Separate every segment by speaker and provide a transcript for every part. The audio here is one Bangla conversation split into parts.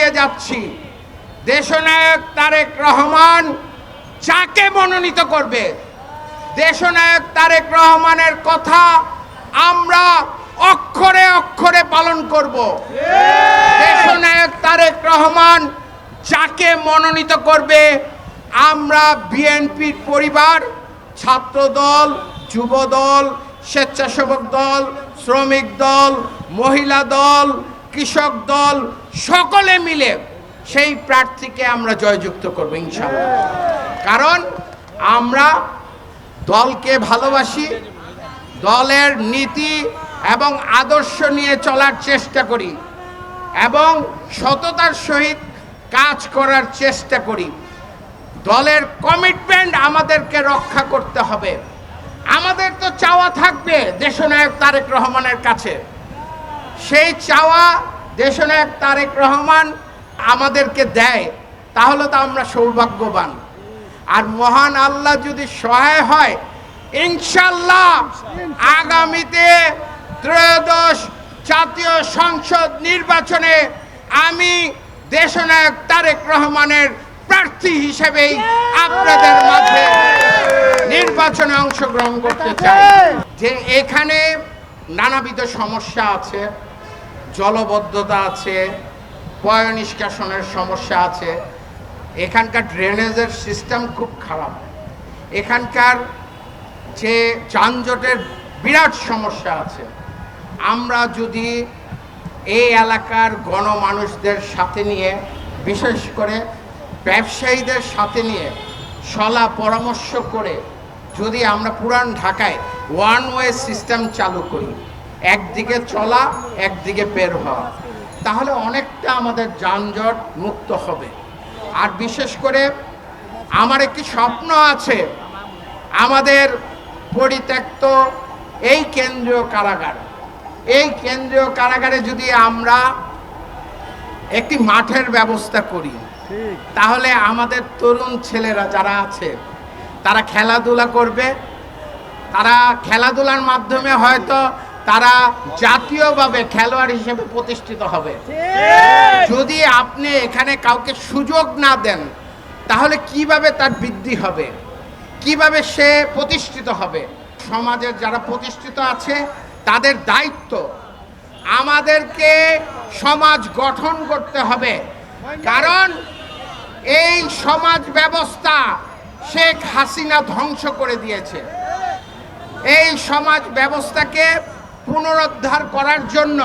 Speaker 1: দিয়ে যাচ্ছি। দেশনায়ক তারেক রহমান যাকে মনোনীত করবে। দেশনায়ক তারেক রহমানের কথা আমরা অক্ষরে অক্ষরে পালন করব। দেশনায়ক তারেক রহমান যাকে মনোনীত করবে আমরা বিএনপির পরিবার ছাত্র দল যুব দল স্বেচ্ছাসেবক দল, শ্রমিক দল, মহিলা দল কৃষক দল সকলে মিলে সেই প্রার্থীকে আমরা জয়যুক্ত করব ইনশাআল্লাহ। কারণ আমরা দলকে ভালোবাসি, দলের নীতি এবং আদর্শ নিয়ে চলার চেষ্টা করি এবং সততার সহিত কাজ করার চেষ্টা করি। দলের কমিটমেন্ট আমাদেরকে রক্ষা করতে হবে। আমাদের তো চাওয়া থাকবে দেশনায়ক তারেক রহমানের কাছে। সেই চাওয়া দেশনায়ক তারেক রহমান আমাদেরকে দেয়, তাহলে তো আমরা সৌভাগ্যবান। আর মহান আল্লাহ যদি সহায় হয়, ইনশাল্লাহ আগামীতে ত্রয়োদশ জাতীয় সংসদ নির্বাচনে আমি দেশনায়ক তারেক রহমানের প্রার্থী হিসেবেই আপনাদের মাঝে নির্বাচনে অংশগ্রহণ করতে চাই। যে এখানে নানাবিধ সমস্যা আছে জলবদ্ধতা আছে, পয় নিষ্কাশনের সমস্যা আছে। এখানকার ড্রেনেজের সিস্টেম খুব খারাপ। এখানকার যে যানজটের বিরাট সমস্যা আছে। আমরা যদি এই এলাকার গণমানুষদের সাথে নিয়ে, বিশেষ করে ব্যবসায়ীদের সাথে নিয়ে সলা পরামর্শ করে যদি আমরা পুরান ঢাকায় ওয়ান ওয়ে সিস্টেম চালু করি একদিকে চলা একদিকে বের হওয়া। তাহলে অনেকটা আমাদের যানজট মুক্ত হবে। আর বিশেষ করে আমার একটি স্বপ্ন আছে আমাদের পরিত্যক্ত এই কেন্দ্রীয় কারাগার। এই কেন্দ্রীয় কারাগারে যদি আমরা একটি মাঠের ব্যবস্থা করি তাহলে আমাদের তরুণ ছেলেরা যারা আছে তারা খেলাধুলা করবে। তারা খেলাধুলার মাধ্যমে হয়তো তারা জাতীয়ভাবে খেলোয়াড় হিসেবে প্রতিষ্ঠিত হবে। যদি আপনি এখানে কাউকে সুযোগ না দেন তাহলে কীভাবে তার বৃদ্ধি হবে? কীভাবে সে প্রতিষ্ঠিত হবে? সমাজের যারা প্রতিষ্ঠিত আছে তাদের দায়িত্ব আমাদেরকে সমাজ গঠন করতে হবে। কারণ এই সমাজ ব্যবস্থা শেখ হাসিনা ধ্বংস করে দিয়েছে। এই সমাজ ব্যবস্থাকে পুনরুদ্ধার করার জন্য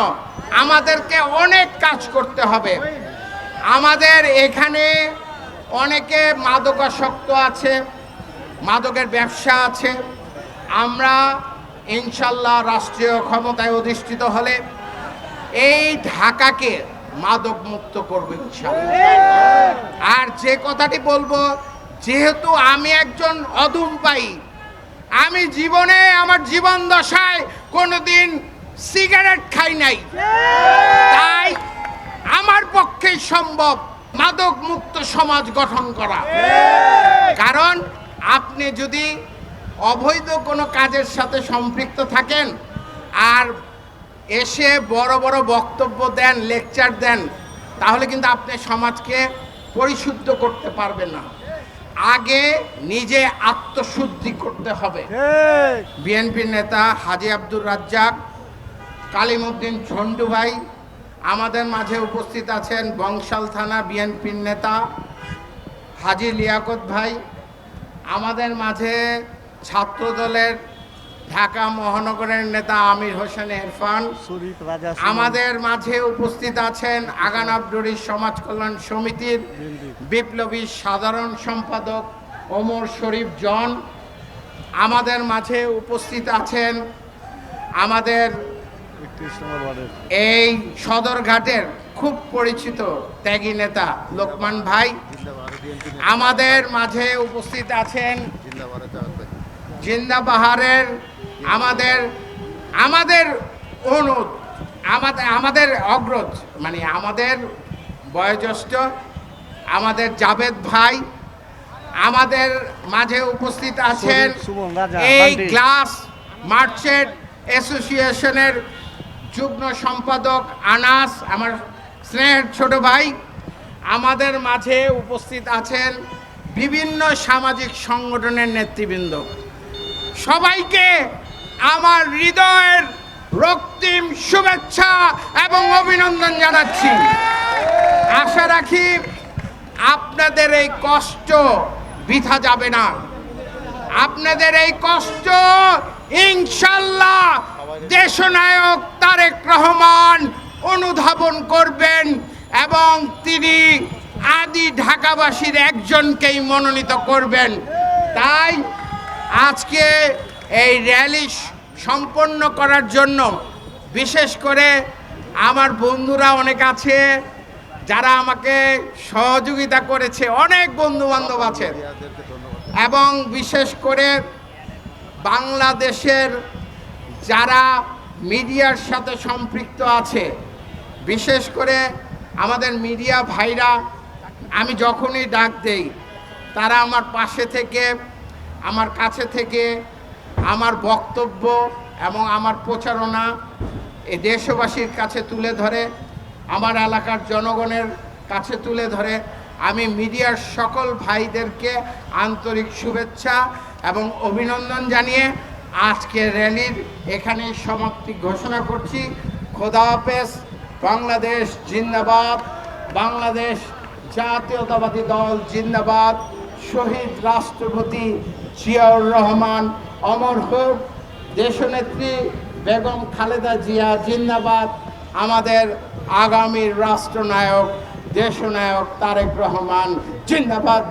Speaker 1: আমাদেরকে অনেক কাজ করতে হবে। আমাদের এখানে অনেকে মাদকাসক্ত আছে, মাদকের ব্যবসা আছে। আমরা ইনশাল্লাহ রাষ্ট্রীয় ক্ষমতায় অধিষ্ঠিত হলে এই ঢাকাকে মাদক মুক্ত করবে আর যে কথাটি বলব, যেহেতু আমি একজন অধম পাই আমি জীবনে আমার জীবন দশায় কোনোদিন সিগারেট খাই নাই। তাই আমার পক্ষে সম্ভব মাদক মুক্ত সমাজ গঠন করা। কারণ আপনি যদি অবৈধ কোনো কাজের সাথে সম্পৃক্ত থাকেন আর এসে বড় বড় বক্তব্য দেন লেকচার দেন তাহলে কিন্তু আপনি সমাজকে পরিশুদ্ধ করতে পারবেন না। আগে নিজে আত্মশুদ্ধি করতে হবে। বিএনপির নেতা হাজি আব্দুর রাজ্জাক কালিমুদ্দিন ছন্ডু ভাই আমাদের মাঝে উপস্থিত আছেন বংশাল থানা বিএনপির নেতা হাজি লিয়াকত ভাই আমাদের মাঝে ছাত্র দলের ঢাকা মহানগরের নেতা আমির হোসেন ইরফান
Speaker 2: রাজা
Speaker 1: আমাদের মাঝে উপস্থিত আছেন আগান আব্দুরি সমাজ কল্যাণ সমিতির বিপ্লবী সাধারণ সম্পাদক ওমর শরীফ জন। আমাদের মাঝে উপস্থিত আছেন আমাদের এই সদরঘাটের খুব পরিচিত ত্যাগী নেতা লোকমান ভাই। আমাদের মাঝে উপস্থিত আছেন জিন্দাবাহারের আমাদের আমাদের অনুদ আমাদের আমাদের অগ্রজ মানে আমাদের বয়োজ্যেষ্ঠ আমাদের জাভেদ ভাই আমাদের মাঝে উপস্থিত আছেন এই
Speaker 2: বান্টি।
Speaker 1: গ্লাস মার্চেন্ট অ্যাসোসিয়েশনের যুগ্ম সম্পাদক আনাস আমার স্নেহের ছোট ভাই আমাদের মাঝে উপস্থিত আছেন বিভিন্ন সামাজিক সংগঠনের নেতৃবৃন্দ সবাইকে আমার হৃদয়ের রক্তিম শুভেচ্ছা এবং অভিনন্দন জানাচ্ছি। আশা রাখি আপনাদের এই কষ্ট বৃথা যাবে না। আপনাদের এই কষ্ট ইনশাল্লাহ দেশনায়ক তারেক রহমান অনুধাবন করবেন এবং তিনি আদি ঢাকাবাসীর একজনকেই মনোনীত করবেন। তাই আজকে এই র্যালি সম্পন্ন করার জন্য বিশেষ করে আমার বন্ধুরা অনেক আছে, যারা আমাকে সহযোগিতা করেছে, অনেক বন্ধু বান্ধব আছে। এবং বিশেষ করে বাংলাদেশের যারা মিডিয়ার সাথে সম্পৃক্ত আছে, বিশেষ করে আমাদের মিডিয়া ভাইরা, আমি যখনই ডাক দেই, তারা আমার পাশে থেকে, আমার কাছে থেকে আমার বক্তব্য এবং আমার প্রচারণা এই দেশবাসীর কাছে তুলে ধরে, আমার এলাকার জনগণের কাছে তুলে ধরে, আমি মিডিয়ার সকল ভাইদেরকে আন্তরিক শুভেচ্ছা এবং অভিনন্দন জানিয়ে আজকে র্যালির এখানেই সমাপ্তি ঘোষণা করছি। খোদা হাফেজ, বাংলাদেশ জিন্দাবাদ, বাংলাদেশ জাতীয়তাবাদী দল জিন্দাবাদ। শহীদ রাষ্ট্রপতি জিয়াউর রহমান, অমর হোক, দেশনেত্রী বেগম খালেদা জিয়া জিন্দাবাদ, আমাদের আগামীর রাষ্ট্রনায়ক, দেশনায়ক তারেক রহমান জিন্দাবাদ।